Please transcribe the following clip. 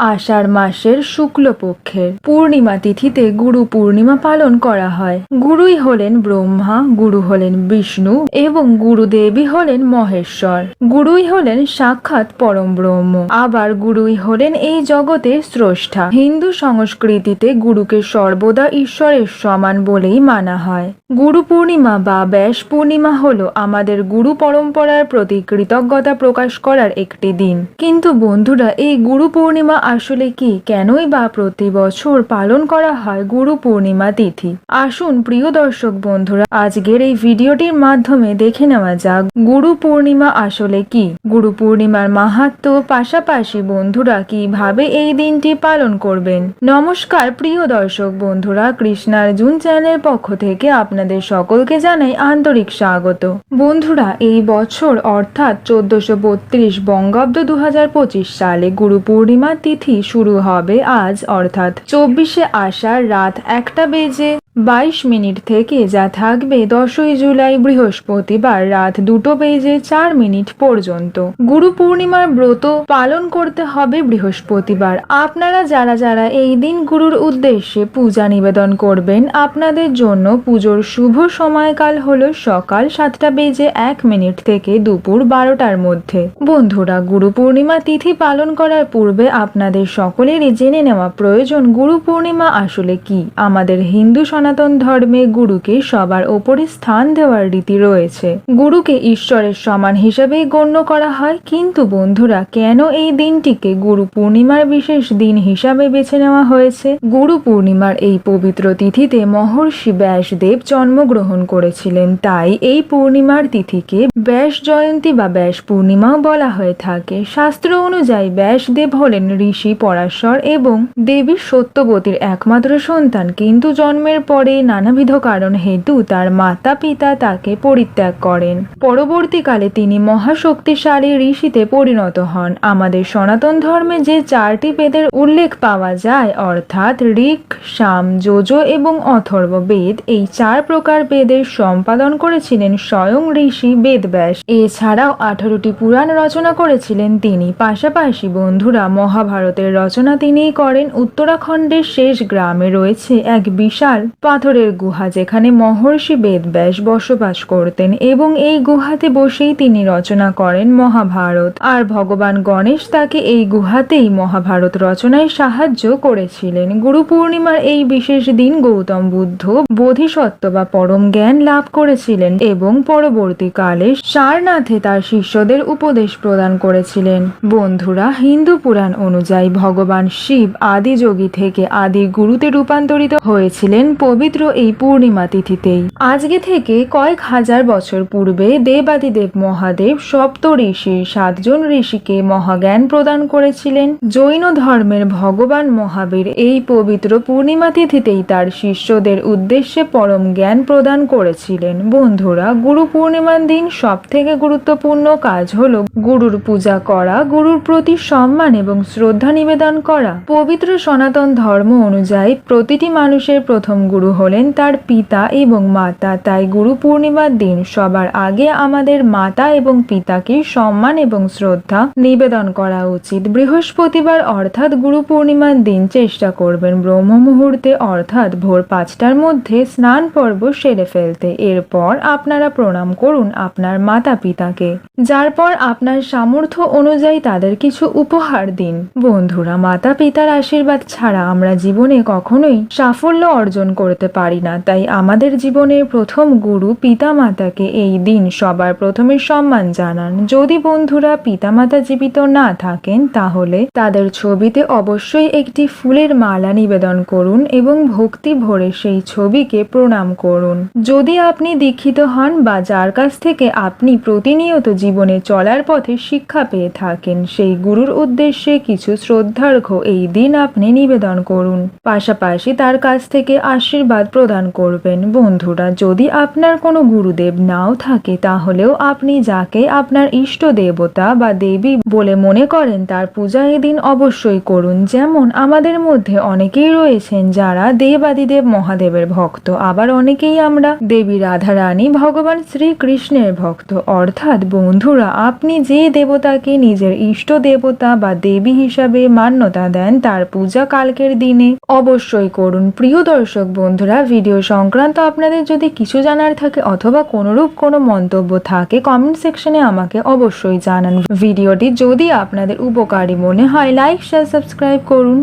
আষাঢ় মাসের শুক্লপক্ষের পূর্ণিমা তিথিতে গুরু পূর্ণিমা পালন করা হয়। গুরুই হলেন ব্রহ্মা, গুরু হলেন বিষ্ণু এবং গুরুদেবী হলেন মহেশ্বর। গুরুই হলেন সাক্ষাৎ পরম ব্রহ্ম। আবার গুরুই হলেন এই জগতের স্রষ্টা। হিন্দু সংস্কৃতিতে গুরুকে সর্বদা ঈশ্বরের সমান বলেই মানা হয়। গুরু পূর্ণিমা বা ব্যাস পূর্ণিমা হলো আমাদের গুরু পরম্পরার প্রতি কৃতজ্ঞতা প্রকাশ করার একটি দিন। কিন্তু বন্ধুরা, এই গুরু পূর্ণিমা আসলে কি? কেনই বা প্রতি বছর পালন করা হয় গুরু পূর্ণিমা তিথি? আসুন প্রিয় দর্শক বন্ধুরা, আজকের এই ভিডিওটির মাধ্যমে দেখে নেওয়া যাক গুরু পূর্ণিমা আসলে কি? গুরু পূর্ণিমার মাহাত্ম পাশাপাশি বন্ধুরা কীভাবে এই দিনটি পালন করবেন? নমস্কার প্রিয় দর্শক বন্ধুরা কৃষ্ণার্জুন চ্যানেল পক্ষ থেকে আপনাদের সকলকে জানাই আন্তরিক স্বাগত। বন্ধুরা, এই বছর অর্থাৎ চোদ্দশো বত্রিশ বঙ্গাব্দ দু হাজার পঁচিশ সালে গুরু পূর্ণিমা তিথি শুরু হবে আজ অর্থাৎ চব্বিশে আষাঢ় রাত একটা বেজে বাইশ মিনিট থেকে যা থাকবে দশই জুলাই বৃহস্পতিবার রাত দুটো বেজে চার মিনিট পর্যন্ত। গুরু পূর্ণিমার ব্রত পালন করতে হবে বৃহস্পতিবার। আপনারা যারা যারা এই দিন গুরুর উদ্দেশ্যে পূজা নিবেদন করবেন, আপনাদের জন্য পুজোর শুভ সময়কাল হলো সকাল সাতটা বেজে এক মিনিট থেকে দুপুর বারোটার মধ্যে। বন্ধুরা, গুরু পূর্ণিমা তিথি পালন করার পূর্বে আপনাদের সকলেরই জেনে নেওয়া প্রয়োজন, গুরু পূর্ণিমা আসলে কি? আমাদের হিন্দু সনাতন ধর্মে গুরুকে সবার ওপরে স্থান দেওয়ার রীতি রয়েছে। গুরুকে ঈশ্বরের সমান হিসেবেই গণ্য করা হয়, কিন্তু বন্ধুরা, কেন এই দিনটিকে গুরু পূর্ণিমার বিশেষ দিন হিসাবে বেছে নেওয়া হয়েছে? গুরু পূর্ণিমার এই পবিত্র তিথিতে মহর্ষি ব্যাসদেব জন্মগ্রহণ করেছিলেন, তাই এই পূর্ণিমার তিথিকে ব্যাস জয়ন্তী বা ব্যাস পূর্ণিমাও বলা হয়ে থাকে। শাস্ত্র অনুযায়ী ব্যাসদেব হলেন ঋষি, পরাশর এবং দেবী সত্যবতীর একমাত্র সন্তান, কিন্তু জন্মের পরে নানাবিধ কারণ হেতু তার মাতা পিতা তাকে পরিত্যাগ করেন। পরবর্তীকালে তিনি মহাশক্তিশালী ঋষিতে পরিণত হন। আমাদের সনাতন ধর্মে যে চারটি বেদের উল্লেখ পাওয়া যায়, অর্থাৎ ঋক, সাম, যোজ এবং অথর্ব বেদ এই চার প্রকার বেদের সম্পাদন করেছিলেন স্বয়ং ঋষি বেদব্যাস। এছাড়াও আঠারোটি পুরাণ রচনা করেছিলেন তিনি। পাশাপাশি বন্ধুরা, মহাভারতের রচনা তিনিই করেন। উত্তরাখণ্ডের শেষ গ্রামে রয়েছে এক বিশাল পাথরের গুহা যেখানে মহর্ষি বেদব্যাস বসবাস করতেন এবং এই গুহাতে বসেই তিনি রচনা করেন মহাভারত। আর ভগবান গণেশ তাকে এই গুহাতেই মহাভারত রচনায় সাহায্য করেছিলেন। গুরু পূর্ণিমার এই বিশেষ দিন গৌতম বুদ্ধ বোধিসত্ত্ব বা পরম জ্ঞান লাভ করেছিলেন এবং পরবর্তীকালে সারনাথে তার শিষ্যদের উপদেশ প্রদান করেছিলেন। বন্ধুরা, হিন্দু পুরাণ অনুযায়ী ভগবান শিব আদি যোগী থেকে আদি গুরুতে রূপান্তরিত হয়েছিলেন পবিত্র এই পূর্ণিমা তিথিতেই। আজকে থেকে কয়েক হাজার বছর পূর্বে দেবাদিদেব মহাদেব সপ্ত ঋষি সাতজন ঋষিকে মহাজ্ঞান প্রদান করেছিলেন। জৈন ধর্মের ভগবান মহাবীর এই পবিত্র পূর্ণিমা তিথিতেই তার শিষ্যদের উদ্দেশ্যে পরম জ্ঞান প্রদান করেছিলেন। বন্ধুরা, গুরু পূর্ণিমার দিন সব থেকে গুরুত্বপূর্ণ কাজ হল গুরুর পূজা করা, গুরুর প্রতি সম্মান এবং শ্রদ্ধা নিবেদন করা। পবিত্র সনাতন ধর্ম অনুযায়ী প্রতিটি মানুষের প্রথম গুরু হলেন তার পিতা এবং মাতা। তাই গুরু পূর্ণিমার দিন সবার আগে আমাদের মাতা এবং পিতাকে সম্মান এবং শ্রদ্ধা নিবেদন করা উচিত। বৃহস্পতিবার অর্থাৎ গুরু পূর্ণিমার দিন চেষ্টা করবেন ব্রহ্ম মুহূর্তে অর্থাৎ ভোর পাঁচটার মধ্যে স্নান পর্ব সেরে ফেলতে। এরপর আপনারা প্রণাম করুন আপনার মাতা পিতাকে। যার পর আপনার সামর্থ্য অনুযায়ী তাদের কিছু উপহার দিন। বন্ধুরা, মাতা পিতার আশীর্বাদ ছাড়া আমরা জীবনে কখনোই সাফল্য অর্জন করতে পারি না। তাই আমাদের জীবনের প্রথম গুরু পিতা মাতাকে এই দিন সবার প্রথমে সম্মান জানান। যদি বন্ধুরা পিতামাতা জীবিত না থাকেন, তাহলে তাদের ছবিতে অবশ্যই একটি ফুলের মালা নিবেদন করুন এবং ভক্তি ভরে সেই ছবিকে প্রণাম করুন। যদি আপনি দীক্ষিত হন বা যার কাছ থেকে আপনি প্রতিনিয়ত জীবনে চলার পথে শিক্ষা পেয়ে থাকেন, সেই গুরুর উদ্দেশ্যে কিছু শ্রদ্ধার্ঘ্য এই দিন আপনি নিবেদন করুন। পাশাপাশি তার কাছ থেকে আশীর্বাদ আশীর্বাদ প্রদান করবেন। বন্ধুরা, যদি আপনার কোনো গুরুদেব নাও থাকে, তাহলেও আপনি যাকে আপনার ইষ্ট দেবতা বা দেবী বলে মনে করেন, তার পূজা এদিন অবশ্যই করুন। যেমন আমাদের মধ্যে অনেকেই রয়েছেন যারা দেবাদিদেব মহাদেবের ভক্ত, আবার অনেকেই আমরা দেবী রাধা রানী ভগবান শ্রীকৃষ্ণের ভক্ত। অর্থাৎ বন্ধুরা, আপনি যে দেবতাকে নিজের ইষ্ট দেবতা বা দেবী হিসাবে মান্যতা দেন, তার পূজা কালকের দিনে অবশ্যই করুন। প্রিয় দর্শক বন্ধুরা ভিডিও সংক্রান্ত আপনাদের যদি কিছু জানার থাকে অথবা কোনোরূপ কোনো মন্তব্য থাকে কমেন্ট সেকশনে আমাকে অবশ্যই জানান। ভিডিওটি যদি আপনাদের উপকারী মনে হয় লাইক শেয়ার সাবস্ক্রাইব করুন।